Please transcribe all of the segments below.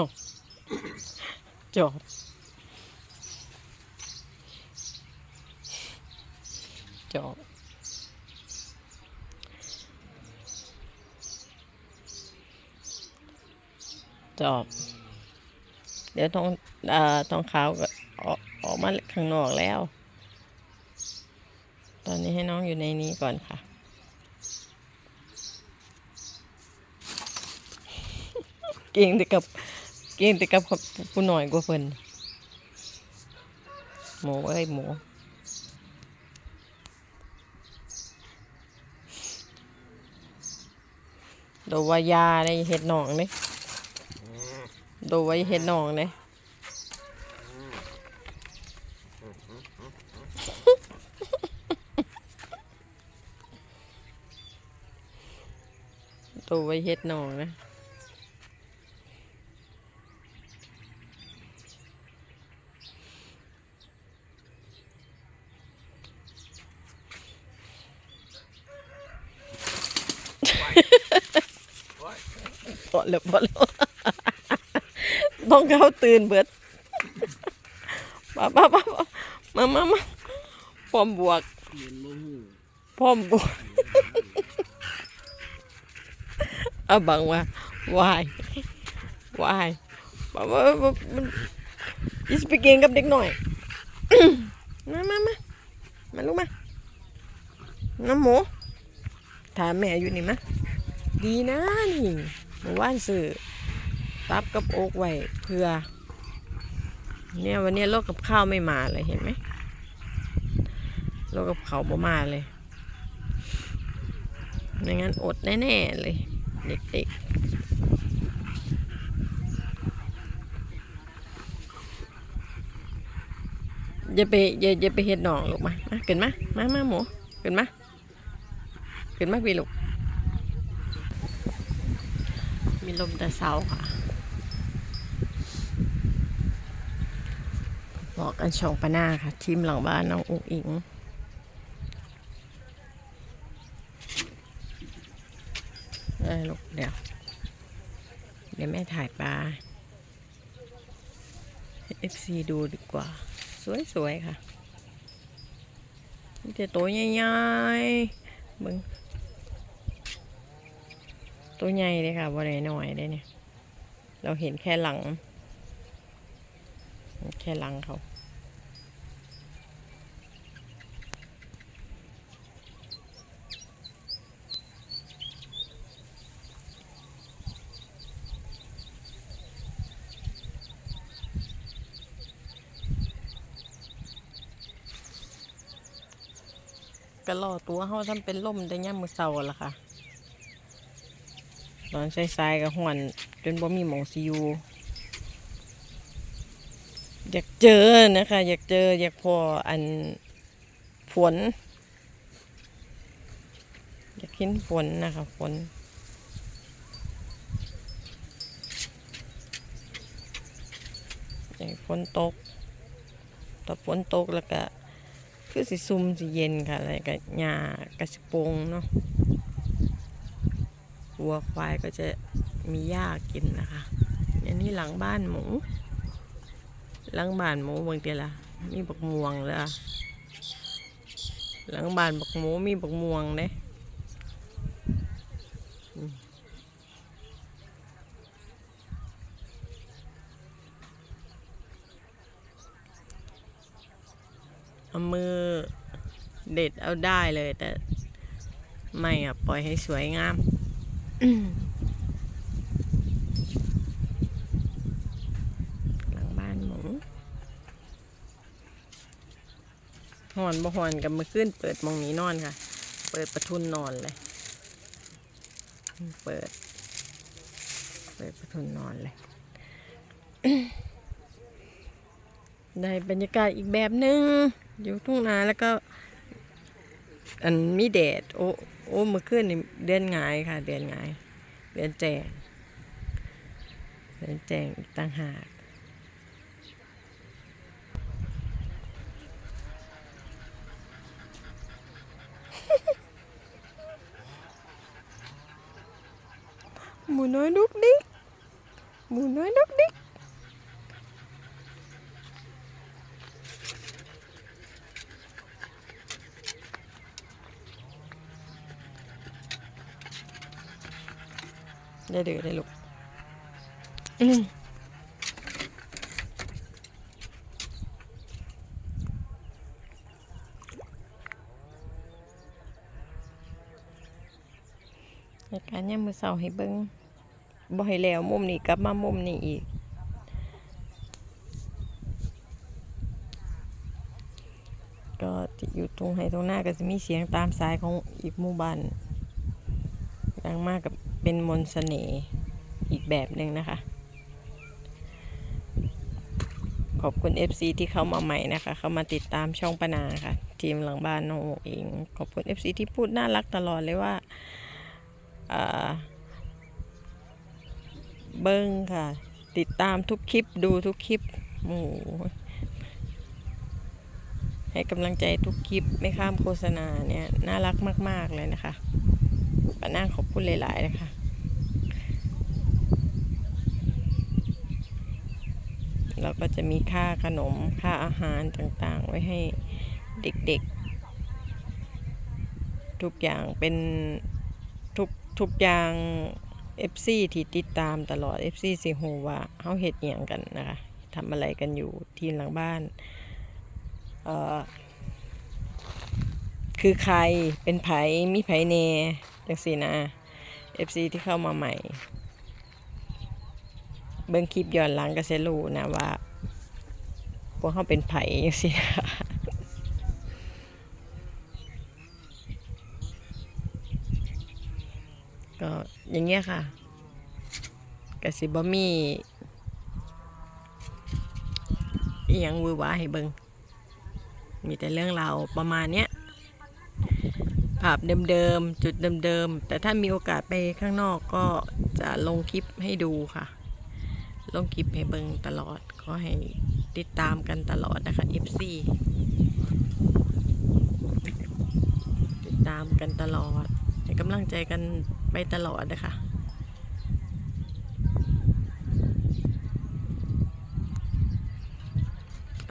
อบจอบจอบจอบเดี๋ยวทองเอ่อทองขาวก็ออกออกมาข้างนอกแล้ว ตอนนี้ให้น้องอยู่ในนี้ก่อนค่ะเก่งแต่กับ ก่งแต่กับผู้หน่อยกว่าเพิ่นหมูเอ้ยหมูโดวายาในเห็ดหนองเนี่ยโดไว้เห็ดหนองเนี่ยโดไว้เห็ดหนองนะ พอแล้วพอแล้วต้องเขาตื่นเบิดป้าป้าป้ามามามาพร้อมบวกเห็นบ่ฮู้พร้อมบวกเอาบังว่าวายวายป้าป้าป้ามันยิ่ไปเก่งกับเด็กหน่อย มามามามาลูกมา น้ำหมู ถามแม่อยู่นี่มะดีนะนี่เมื่อวานซื้อตับกับอกไว้เพื่อ เนี่ยวันนี้โลกกับข้าวไม่มาเลยเห็นไหมโลกกับเขาบ่มาเลยไม่งั้นอดแน่ๆเลย เด็กๆอย่าไปอย่าอย่าไปเห็ดหนองลูกมามาเกินมามามาหมูเกินมา เกินมาพี่ลูก มีลมแต่เช้าค่ะบอกกันช่องปะหน้าค่ะ ทีมหลังบ้านน้องอุ๋งอิงเออลูกเดี๋ยว เดี๋ยวแม่ถ่ายปลาเอฟซีดูดีกว่า สวย ๆ ค่ะ มีแต่ตัวใหญ่ๆมึง ตัวใหญ่เลยค่ะบ่ได้น้อยเลยเนี่ย เราเห็นแค่หลัง แค่หลังเขาก็ล่อตัวเขาทำเป็นล่มได้ย่ามมือเสาละค่ะ ตอนใส่ๆกับหวน จนบ่มีหมองซีอยูอยากเจอนะคะ อยากเจอ อยากพออันฝน อยากเห็นฝนนะคะฝนอยากฝนตกถ้าฝนตกแล้วก็คือสิซุ่มสิเย็นค่ะอะไรก็หญ้ากระสิปงเนาะ วัวควายก็จะมีหญ้ากินนะคะอันนี้หลังบ้านหมู หลังบ้านหมูบางทีละมีบักม่วงเลยอะหลังบ้านบักหมูมีบักม่วงเด้อืมเอามือเด็ดเอาได้เลยแต่ไม่อะ ปล่อยให้สวยงาม หลังบ้านหมูหอนบ่หอนกับมือขึ้นเปิดมองนี้นอนค่ะ เปิดประทุนนอนเลย เปิด เปิดประทุนนอนเลย ได้บรรยากาศอีกแบบหนึ่งอยู่ทุ่งนาแล้วก็ อันมีแดดโอ้โอ้เมื่อคืนนี่เดือนงายค่ะ เดือนงาย เดือนแจงเดือนแจงต่างหากหมูน้อยลูกดิกหมูน้อยดอกดิก ได้เดือได้ลูกอืมรายการย่ามมือเสาให้เบิ้งบ่ให้แล้วมุมนี้กลับมามุมนี้อีกก็จะอยู่ตรงไหตรงหน้าก็จะมีเสียงตามสายของอีกหมู่บ้านดังมากกับ เป็นมนต์เสน่ห์อีกแบบหนึ่งนะคะ ขอบคุณ FC ที่เข้ามาใหม่นะคะ เข้ามาติดตามช่องปนาค่ะ ทีมหลังบ้านน้องโอเอง ขอบคุณ FC ที่พูดน่ารักตลอดเลยว่าอ่าเบิ้งค่ะ ติดตามทุกคลิปดูทุกคลิปโอ้ให้กำลังใจทุกคลิปไม่ข้ามโฆษณาเนี่ย น่ารักมาก ๆ เลยนะคะปานั่งขอบคุณหลาย ๆ นะคะ แล้วก็จะมีค่าขนมค่าอาหารต่างๆ ไว้ให้เด็กๆ ทุกอย่างเป็นทุกทุกอย่าง FC ที่ติดตามตลอด FC สิฮู้ว่าเฮาเฮ็ดอียงกันนะคะทำอะไรกันอยู่ทีมหลังบ้านเอ่อคือใครเป็นไผมีไผแหน่จังซี่นะ FC ที่เข้ามาใหม่ เบิ่งคลิปย้อนหลังก็จะรู้นะว่าพวกเขาเป็นไผจังซี่นะคะก็อย่างเงี้ยค่ะกสิบ่มีอียังวือหวาให้เบิงมีแต่เรื่องราวประมาณเนี้ยภาพเดิมๆ จุดเดิมๆ แต่ถ้ามีโอกาสไปข้างนอกก็จะลงคลิปให้ดูค่ะ ลงคลิปให้เบิงตลอดก็ให้ติดตามกันตลอดนะคะ FC ติดตามกันตลอดให้กำลังใจกันไปตลอดนะคะ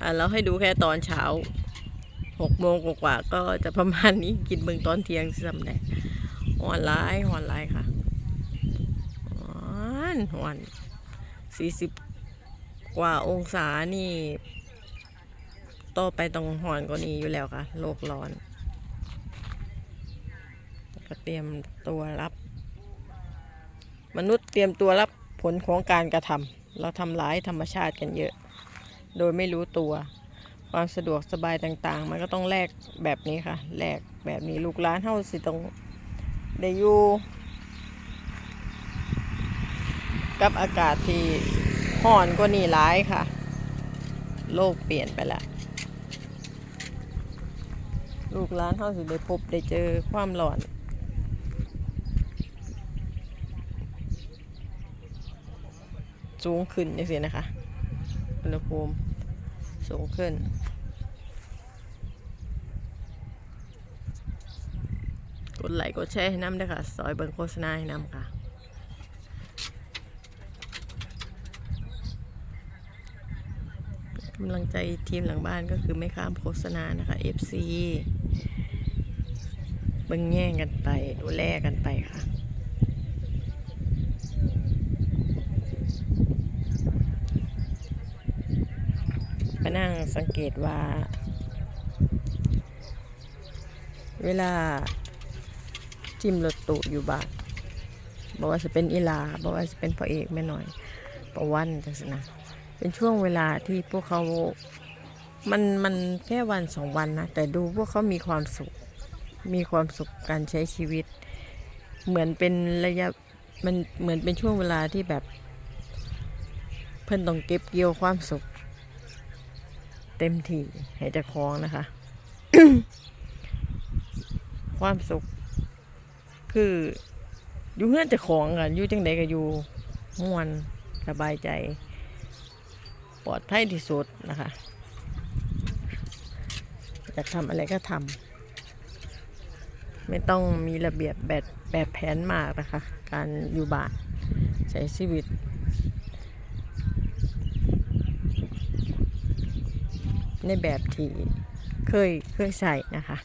อะเราให้ดูแค่ตอนเช้าหกโมงกว่าก็จะประมาณนี้กินเบิ่งตอนเที่ยงซ้ำแน่หอนไลายหอนไลายค่ะหอนหอน สี่สิบกว่าองศานี่ต่อไปต้องหอนกว่านี้อยู่แล้วค่ะ โลกร้อน ก็เตรียมตัวรับ มนุษย์เตรียมตัวรับผลของการกระทำเราทำร้ายธรรมชาติกันเยอะ โดยไม่รู้ตัว ความสะดวกสบายต่างๆ มันก็ต้องแลกแบบนี้ค่ะแลกแบบนี้ลูกหลานเฮาสิต้องได้อยู่ กับอากาศที่ห่อนกว่านี้ร้ายค่ะ โลกเปลี่ยนไปแล้วลูกหลานเฮาสิได้พบได้เจอความร้อนสูงขึ้นอย่างนี้นะคะอุณหภูมิสูงขึ้น กดไลค์กดแชร์ให้น้ำด้วยค่ะ ซอยเบิงโฆษณาให้น้ำค่ะำลังใจทีมหลังบ้านก็คือไม่ข้ามโฆษณานะคะ FC เบิ่งแย่งกันไป ดูแลกันไปค่ะมานั่งสังเกตว่า เวลาจิ้มรถตู้อยู่บ้านบอกว่าจะเป็นอีลาบอกว่าจะเป็นพ่อเอกแม่หน่อยประวันจังสินะ เป็นช่วงเวลาที่พวกเขา มัน มันแค่วันสองวันนะ แต่ดูพวกเขามีความสุข มีความสุขการใช้ชีวิต เหมือนเป็นระยะ มันเหมือนเป็นช่วงเวลาที่แบบ เพิ่นต้องเก็บเกี่ยวความสุข เต็มที่ให้จะคล้าของนะคะ ความสุข คืออยู่เพื่อนจะของกันอยู่จังใดก็อยู่ม่วนสบายใจ ปลอดภัยที่สุดนะคะอยากทำอะไรก็ทำไม่ต้องมีระเบียบแบบแบบแผนมากนะคะ การอยู่บ้านใช้ชีวิตในแบบที่เคยเคยใส่นะคะ